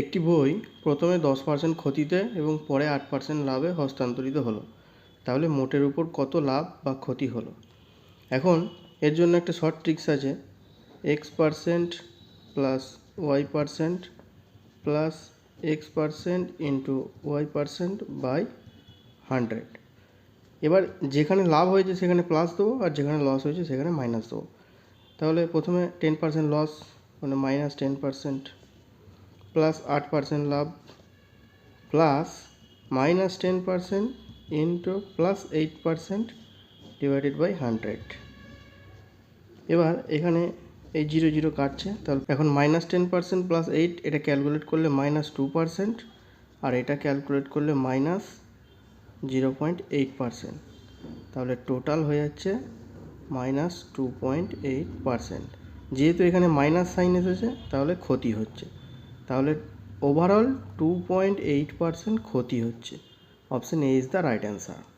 একটি বই প্রথমে দশ পার্সেন্ট ক্ষতিতে এবং পরে আট পার্সেন্ট লাভে হস্তান্তরিত হলো। তাহলে মোটের উপর কত লাভ বা ক্ষতি হলো? এখন এর জন্য একটা শর্ট ট্রিক্স আছে। X percent plus Y percent plus X percent into Y percent by hundred এবার যেখানে লাভ হয়েছে সেখানে প্লাস দেবো আর যেখানে লস হয়েছে সেখানে মাইনাস দেবো। তাহলে প্রথমে টেন পার্সেন্ট লস মানে মাইনাস টেন পার্সেন্ট প্লাস আট percent love plus minus ten percent into plus eight percent divided by hundred এবার এখানে এই জিরো জিরো কাটছে, তাহলে এখন minus ten percent plus eight এটা ক্যালকুলেট করলে মাইনাস টু পার্সেন্ট আর এটা ক্যালকুলেট করলে minus zero point eight percent তাহলে টোটাল হয়ে যাচ্ছে minus two point eight percent যেহেতু এখানে মাইনাস সাইন এসেছে, তাহলে ক্ষতি হচ্ছে। তাহলে overall two point eight percent ক্ষতি হচ্ছে। Option A is the right answer